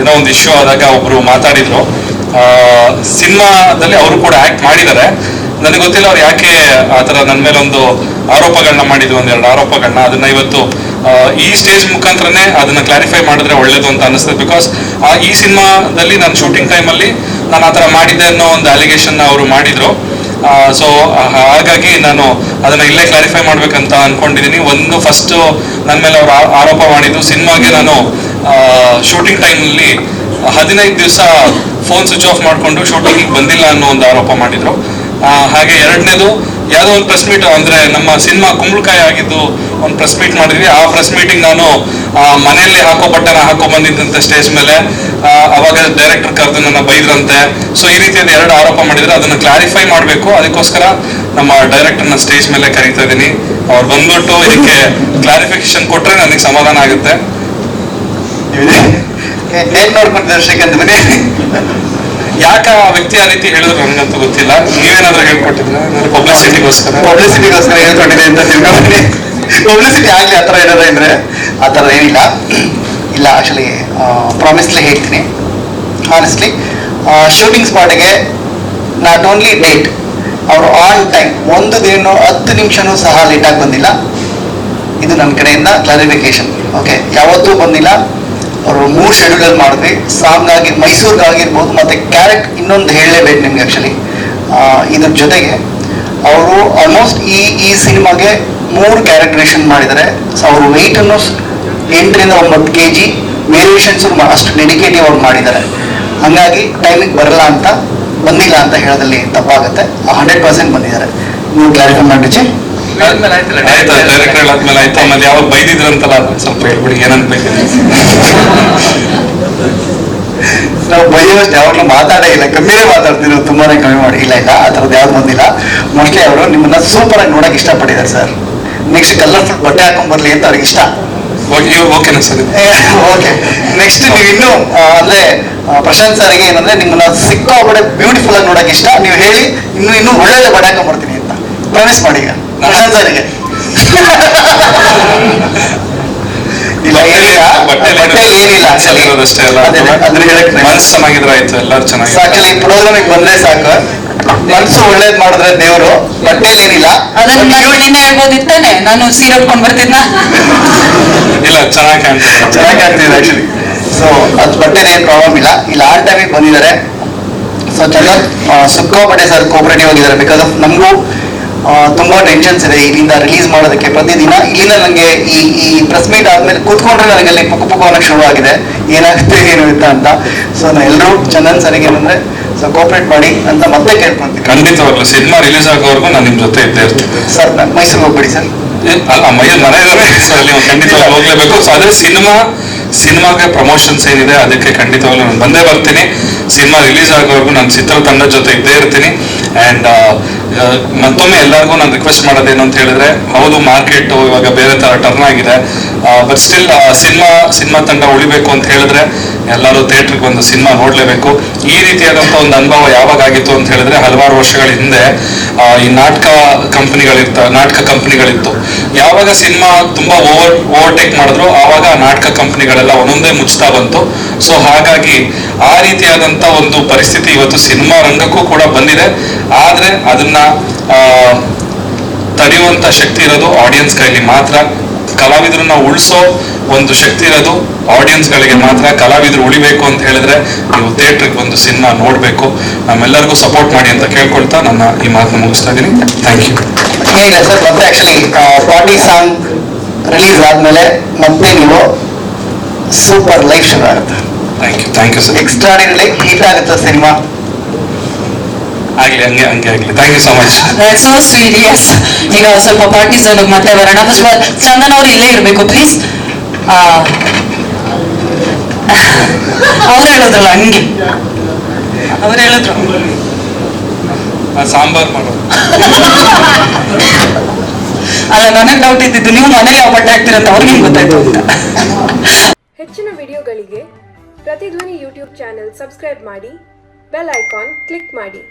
ಏನೋ ಒಂದು ಇಶ್ಯೂ ಆದಾಗ ಒಬ್ರು ಮಾತಾಡಿದ್ರು. ಸಿನಿಮಾದಲ್ಲಿ ಅವರು ಕೂಡ ಆಕ್ಟ್ ಮಾಡಿದ್ದಾರೆ. ನನಗೆ ಗೊತ್ತಿಲ್ಲ ಅವ್ರು ಯಾಕೆ ಆ ಥರ ನನ್ನ ಮೇಲೆ ಒಂದು ಆರೋಪಗಳನ್ನ ಮಾಡಿದ್ರು ಒಂದೆರಡು ಆರೋಪಗಳನ್ನ ಅದನ್ನ ಇವತ್ತು ಆ, ಈ ಸ್ಟೇಜ್ ಮುಖಾಂತರನೇ ಅದನ್ನ ಕ್ಲಾರಿಫೈ ಮಾಡಿದ್ರೆ ಒಳ್ಳೇದು ಅಂತ ಅನಿಸ್ತದೆ ಬಿಕಾಸ್ ಈ ಸಿನಿಮಾದಲ್ಲಿ ನಾನು ಶೂಟಿಂಗ್ ಟೈಮಲ್ಲಿ ನಾನು ಆ ಥರ ಮಾಡಿದ್ದೆ ಅನ್ನೋ ಒಂದು ಅಲಿಗೇಷನ್ ಅವರು ಮಾಡಿದ್ರು. ಸೊ ಹಾಗಾಗಿ ನಾನು ಅದನ್ನ ಇಲ್ಲೇ ಕ್ಲಾರಿಫೈ ಮಾಡ್ಬೇಕಂತ ಅನ್ಕೊಂಡಿದ್ದೀನಿ ಒಂದು ಫಸ್ಟ್ ನನ್ನ ಮೇಲೆ ಅವರು ಆರೋಪ ಮಾಡಿದ್ದು ಸಿನಿಮಾಗೆ ನಾನು ಶೂಟಿಂಗ್ ಟೈಮ್ನಲ್ಲಿ ಹದಿನೈದು ದಿವಸ ಫೋನ್ ಸ್ವಿಚ್ ಆಫ್ ಮಾಡಿಕೊಂಡು ಶೂಟಿಂಗಿಗೆ ಬಂದಿಲ್ಲ ಅನ್ನೋ ಒಂದು ಆರೋಪ ಮಾಡಿದ್ರು. ಹಾಗೆ ಎರಡನೇದು ಯಾವುದೋ ಒಂದು ಪ್ರೆಸ್ ಮೀಟ್ ಅಂದ್ರೆ ನಮ್ಮ ಸಿನಿಮಾ ಕುಂಬಳಕಾಯಿ ಆಗಿದ್ದು ಒಂದು ಪ್ರೆಸ್ ಮೀಟ್ ಮಾಡಿದ್ವಿ. ಆ ಪ್ರೆಸ್ ಮೀಟಿಂಗ್ ನಾನು ಮನೆಯಲ್ಲಿ ಹಾಕೋ ಬಟ್ಟೆನ ಹಾಕೋ ಬಂದಿದ್ದಂತೆ ಸ್ಟೇಜ್ ಮೇಲೆ. ಅವಾಗ ಡೈರೆಕ್ಟರ್ ಕರೆದು ನನ್ನ ಬೈದ್ರಂತೆ. ಸೊ ಈ ರೀತಿಯಲ್ಲಿ ಎರಡು ಆರೋಪ ಮಾಡಿದ್ರೆ ಅದನ್ನ ಕ್ಲಾರಿಫೈ ಮಾಡಬೇಕು. ಅದಕ್ಕೋಸ್ಕರ ನಮ್ಮ ಡೈರೆಕ್ಟರ್ನ ಸ್ಟೇಜ್ ಮೇಲೆ ಕರೀತಾ ಇದ್ದೀನಿ. ಅವ್ರು ಬಂದ್ಬಿಟ್ಟು ಇದಕ್ಕೆ ಕ್ಲಾರಿಫಿಕೇಶನ್ ಕೊಟ್ರೆ ನನಗೆ ಸಮಾಧಾನ ಆಗುತ್ತೆ. ನೋಡ್ಕೊಂಡು ಶ್ರೀಕಾಂತ್ ಬನ್ನಿ. ಯಾಕೆ ಆ ವ್ಯಕ್ತಿ ಆ ರೀತಿ ಹೇಳಿದ್ರು ನನಗಂತೂ ಗೊತ್ತಿಲ್ಲ. ನೀವೇನಾದ್ರೂ ಹೇಳ್ಕೊಟ್ಟಿದ್ರೆ? ಪಬ್ಲಿಸಿಟಿಗೋಸ್ಕರ ಪಬ್ಲಿಸಿಟಿಗೋಸ್ಕರ ಹೇಳ್ಕೊಂಡಿದೆ ಅಂತ ತಿಳ್ಕೊಂಡ್ಬನ್ನಿ ಪಬ್ಲಿಸಿಟಿ ಆಗಲಿ ಆ ಥರ ಏನಾರ ಅಂದ್ರೆ ಆ ಥರ ಏನಿಲ್ಲ. ಇಲ್ಲ ಆಕ್ಚುಲಿ ಪ್ರಾಮಿಸ್ಲಿ ಹೇಳ್ತೀನಿ. ಆನೆಸ್ಟ್ಲಿ ಶೂಟಿಂಗ್ ಸ್ಪಾಟಿಗೆ ನಾಟ್ ಓನ್ಲಿ ಡೇಟ್ ಅವರು ಆನ್ ಟೈಮ್ ಒಂದು ದಿನ ಹತ್ತು ನಿಮಿಷನೂ ಸಹ ಲೇಟಾಗಿ ಬಂದಿಲ್ಲ. ಇದು ನನ್ನ ಕಡೆಯಿಂದ ಕ್ಲಾರಿಫಿಕೇಶನ್ ಓಕೆ ಯಾವತ್ತೂ ಬಂದಿಲ್ಲ. ಅವರು ಮೂರು ಶೆಡ್ಯೂಲಲ್ಲಿ ಮಾಡಿದ್ವಿ. ಸಾಂಗಾಗಿ ಮೈಸೂರಿಗಾಗಿರ್ಬೋದು, ಮತ್ತೆ ಕ್ಯಾರೆಟ್ ಇನ್ನೊಂದು ಹೇಳಲೇಬೇಕು ನಿಮ್ಗೆ ಆ್ಯಕ್ಚುಲಿ ಇದ್ರ ಜೊತೆಗೆ ಅವರು ಆಲ್ಮೋಸ್ಟ್ ಈ ಈ ಸಿನಿಮಾಗೆ ಮೂರು ಕ್ಯಾರೆಕ್ಟರೇಷನ್ ಮಾಡಿದ್ದಾರೆ. ಸೊ ಅವರು ವೆಯ್ಟನ್ನು ಎಂಟರಿಂದ ಒಂಬತ್ತು ಕೆ ಜಿ ವೇರಿಯೇಷನ್ಸ್ ಅಷ್ಟು ಡೆಡಿಕೇಟಿವ್ ಅವ್ರು ಮಾಡಿದ್ದಾರೆ. ಹಂಗಾಗಿ ಟೈಮಿಗೆ ಬರಲ್ಲ ಅಂತ, ಬಂದಿಲ್ಲ ಅಂತ ಹೇಳೋದಲ್ಲಿ ತಪ್ಪಾಗುತ್ತೆ. ಹಂಡ್ರೆಡ್ ಪರ್ಸೆಂಟ್ ಬಂದಿದ್ದಾರೆ. ನೀವು ಕ್ಲಾರಿಫೈ ಮಾಡಿಸಿ ಆಯ್ತು ಡೈರೆಕ್ಟರ್ ಹೇಳಾದ್ಮೇಲೆ ಆಯ್ತು. ಆಮೇಲೆ ಯಾವಾಗ ಬೈದಿದ್ರಂತಲ್ಲ ಸ್ವಲ್ಪ ಹೇಳ್ಬಿಡಿ ಏನಂತ ಬೈದಿದ್ರಿ? ನಾವು ಬೈಯೋಷ್ಟು ಯಾವಾಗಲೂ ಮಾತಾಡೇ ಇಲ್ಲ ಕಮ್ಮಿನೇ ಮಾತಾಡ್ತಿದ್ರು ತುಂಬಾನೇ ಕಮ್ಮಿ ಮಾಡಿ. ಇಲ್ಲ ಇಲ್ಲ ಆ ಥರದ್ದು ಯಾವ್ದು ಬಂದಿಲ್ಲ. ಮೋಸ್ಟ್ಲಿ ಅವರು ನಿಮ್ಮನ್ನ ಸೂಪರ್ ಆಗಿ ನೋಡಕ್ ಇಷ್ಟಪಟ್ಟಿದ್ದಾರೆ ಸರ್. ನೆಕ್ಸ್ಟ್ ಕಲರ್ಫುಲ್ ಬಟ್ಟೆ ಹಾಕೊಂಡ್ ಬರ್ಲಿ ಅಂತ ಅವ್ರಿಗೆ ಇಷ್ಟ. ಓಕೆ ಓಕೆನಾ ಸರ್? ಓಕೆ ನೆಕ್ಸ್ಟ್ ನೀವು ಇನ್ನು ಅಂದ್ರೆ ಪ್ರಶಾಂತ್ ಸರ್ಗೆ ಏನಂದ್ರೆ ನಿಮ್ಮನ್ನ ಸಿಕ್ಕಾಪಡೆ ಬ್ಯೂಟಿಫುಲ್ ಆಗಿ ನೋಡಕ್ ಇಷ್ಟ. ನೀವು ಹೇಳಿ ಇನ್ನು ಇನ್ನು ಒಳ್ಳೊಳ್ಳೆ ಬಟ್ಟೆ ಹಾಕೊಂಡ್ ಬರ್ತೀನಿ ಅಂತ. ಪ್ರಾಮಿಸ್ ಮಾಡಿ ಈಗ. ಇಲ್ಲ ಏನಿಲ್ಲ. ಏನಿಲ್ಲ. ಅಷ್ಟೇ ಅಲ್ಲ ಅದೇ, ಅದ್ರ ಹೇಳಕ್ try ಮನ್ಸು ಚೆನ್ನಾಗಿದ್ರೆ ಆಯ್ತು ಎಲ್ಲರೂ ಚೆನ್ನಾಗಿ ಸಾಕಲ್ಲಿ ಪ್ರೋಗ್ರಾಮಿಗೆ ಬಂದ್ರೆ ಸಾಕು. ಮನ್ಸು ಒಳ್ಳೇದ್ ಮಾಡಿದ್ರೆ ದೇವರು ಬಟ್ಟೆಲಿ ಏನಿಲ್ಲ. ಅದನ್ನ ನಾನು ನಿನ್ನೆ ಹೇಳ್ಬೋದಿತ್ತಾನೆ ನಾನು ಸೀರೆ ಉಟ್ಕೊಂಡ್ ಬರ್ತಿದ್ನ? ಇಲ್ಲ ಚೆನ್ನಾಗಿ ಕಾಣ್ತದೆ. ಚೆನ್ನಾಗಿ ಆಕ್ಚುಲಿ ಸೊ ಅದು ಬಟ್ಟೆಲಿ ಏನ್ ಪ್ರಾಬ್ಲಮ್ ಇಲ್ಲ. ಇಲ್ಲ ಆ ಟೈಮಿಗೆ ಬಂದಿದ್ದಾರೆ. ಸೊ ಚೆನ್ನಾಗಿ ಬಟ್ಟೆ ಸರ್ ಕೋಪರೇಟಿವ್ ಆಗಿದ್ದಾರೆ ಬಿಕಾಸ್ ಆಫ್ ನಮಗೂ ತುಂಬಾ ಟೆನ್ಷನ್ಸ್ ಇದೆ. ಇಲ್ಲಿಂದ ರಿಲೀಸ್ ಮಾಡೋದಕ್ಕೆ ಪ್ರತಿದಿನ ಇಲ್ಲಿಂದ ನನಗೆ ಈ ಈ ಪ್ರೆಸ್ ಮೀಟ್ ಆದ್ಮೇಲೆ ಕೂತ್ಕೊಂಡ್ರೆ ನನಗೆ ಅಲ್ಲಿ ಪುಕ್ಕ ಪುಕ್ಕ ಅನ್ನೋಕ್ಕೆ ಶುರು ಆಗಿದೆ. ಏನಾಗುತ್ತೆ ಏನು ಇತ್ತ ಅಂತ. ಸೊ ನಾ ಎಲ್ಲರೂ ಚಂದನ್ ಸರಿಗೆ ಏನಂದ್ರೆ ಸೊ ಕೋಪರೇಟ್ ಮಾಡಿ ಅಂತ ಮತ್ತೆ ಕೇಳ್ಕೊಂತೀನಿ ಖಂಡಿತವಾಗ್ಲೂ ಸಿನಿಮಾ ರಿಲೀಸ್ ಆಗೋವರೆಗೂ ನಾನು ನಿಮ್ ಜೊತೆ ಇದ್ದೇ ಇರ್ತೀನಿ. ಸರ್ ನಾನು ಮೈಸೂರಿಗೆ ಹೋಗ್ಬಿಡಿ ಸರ್ ಅಲ್ಲ ಮೈಯಲ್ಲಿ ಮನೆ ಇದ್ದಾರೆ ಸರ್ ಅಲ್ಲಿ ಒಂದು ಖಂಡಿತವಾಗಿ ಹೋಗ್ಲೇಬೇಕು. ಸೊ ಅದೇ ಸಿನಿಮಾ ಸಿನಿಮಾಗೆ ಪ್ರಮೋಷನ್ಸ್ ಏನಿದೆ ಅದಕ್ಕೆ ಖಂಡಿತವಾಗ್ಲೂ ನಾನು ಬಂದೇ ಬರ್ತೀನಿ. ಸಿನಿಮಾ ರಿಲೀಸ್ ಆಗೋವರೆಗೂ ನಾನು ಚಿತ್ರತಂಡದ ಜೊತೆ ಇದ್ದೇ ಇರ್ತೀನಿ. ಆ್ಯಂಡ್ ಮತ್ತೊಮ್ಮೆ ಎಲ್ಲರಿಗೂ ನಾನು ರಿಕ್ವೆಸ್ಟ್ ಮಾಡೋದೇನು ಅಂತ ಹೇಳಿದ್ರೆ, ಹೌದು ಮಾರ್ಕೆಟ್ ಇವಾಗ ಬೇರೆ ತರ ಟರ್ನ್ ಆಗಿದೆ. ಬಟ್ ಸ್ಟಿಲ್ ಸಿನಿಮಾ ಸಿನಿಮಾ ತಂಡ ಉಳಿಬೇಕು ಅಂತ ಹೇಳಿದ್ರೆ, ಎಲ್ಲರೂ ಥಿಯೇಟ್ರಿಗೆ ಒಂದು ಸಿನಿಮಾ ನೋಡ್ಲೇಬೇಕು. ಈ ರೀತಿಯಾದಂಥ ಒಂದು ಅನುಭವ ಯಾವಾಗ ಆಗಿತ್ತು ಅಂತ ಹೇಳಿದ್ರೆ, ಹಲವಾರು ವರ್ಷಗಳ ಹಿಂದೆ ಈ ನಾಟಕ ಕಂಪನಿಗಳಿರ್ತ, ನಾಟಕ ಕಂಪನಿಗಳಿತ್ತು. ಯಾವಾಗ ಸಿನಿಮಾ ತುಂಬಾ ಓವರ್ ಓವರ್ಟೇಕ್ ಮಾಡಿದ್ರು, ಆವಾಗ ನಾಟಕ ಕಂಪನಿಗಳೆಲ್ಲ ಒಂದೊಂದೇ ಮುಚ್ತಾ ಬಂತು. ಸೊ ಹಾಗಾಗಿ ಆ ರೀತಿಯಾದಂಥ ಒಂದು ಪರಿಸ್ಥಿತಿ ಇವತ್ತು ಸಿನಿಮಾ ರಂಗಕ್ಕೂ ಕೂಡ ಬಂದಿದೆ. ಆದ್ರೆ ಅದನ್ನ ತಡೆಯುವಂತ ಶಕ್ತಿ ಇರೋದು ಆಡಿಯನ್ಸ್ ಕೈಲಿ ಮಾತ್ರ. ಕಲಾವಿದರನ್ನ ಉಳಿಸೋ ಒಂದು ಶಕ್ತಿ ಇರೋದು ಆಡಿಯನ್ಸ್ ಗಳಿಗೆ ಮಾತ್ರ. ಕಲಾವಿದರು ಉಳಿಬೇಕು ಅಂತ ಹೇಳಿದ್ರೆ ನೀವು ಥಿಯೇಟ್ರಿಗೆ ಬಂದು ಸಿನಿಮಾ ನೋಡ್ಬೇಕು. ನಮ್ಮೆಲ್ಲರಿಗೂ ಸಪೋರ್ಟ್ ಮಾಡಿ ಅಂತ ಕೇಳ್ಕೊಳ್ತಾ ನನ್ನ ಈ ಮಾತನ್ನ ಮುಗಿಸ್ತಾ ಇದ್ದೀನಿ. ಥ್ಯಾಂಕ್ ಯು ಏನಿಲ್ಲ ಸರ್ ಮತ್ತೆ ಆಕ್ಚುಲಿ ಪಾರ್ಟಿ ಸಾಂಗ್ ರಿಲೀಸ್ ಆದ್ಮೇಲೆ ಮತ್ತೆ ನೀವು ಸೂಪರ್ ಲೈಫ್ ಶುರು ಆಗುತ್ತೆ. Thank you thank you sir extraordinary hit ಆಗುತ್ತೆ ಸಿನಿಮಾ ಆಗ್ಲಿ ಹಂಗೆ ಹಂಗೆ ಆಗ್ಲಿ. Thank you so much so sweet yes ಈಗ ಸ್ವಲ್ಪ ಪಾರ್ಟೀಸ್ ಮತ್ತೆ ಬರೋಣ. ಫಸ್ಟ್ ಚಂದನ್ ಅವ್ರು ಇಲ್ಲೇ ಇರ್ಬೇಕು ಪ್ಲೀಸ್ ಅವ್ರು ಹೇಳಿದ್ರಲ್ಲ ಹಂಗೆ. ಅವ್ರು ಹೇಳಿದ್ರು. ಸಾಂಬಾರ್ ಮಾಡೋದು. ಅಲ್ಲ ನನಗೆ ಡೌಟ್ ಇದ್ದಿದ್ದು ನೀವು ಮನೇಲಿ ಯಾವ ಬಟ್ಟೆ ಹಾಕ್ತೀರಂತ ಅವ್ರಿಗೆ ಗೊತ್ತಾಯ್ತು ಅಂತ. ಹೆಚ್ಚಿನ ವಿಡಿಯೋಗಳಿಗೆ ಪ್ರತಿಧ್ವನಿ ಯೂಟ್ಯೂಬ್ ಚಾನೆಲ್ ಸಬ್ಸ್ಕ್ರೈಬ್ ಮಾಡಿ ಬೆಲ್ ಐಕಾನ್ ಕ್ಲಿಕ್ ಮಾಡಿ.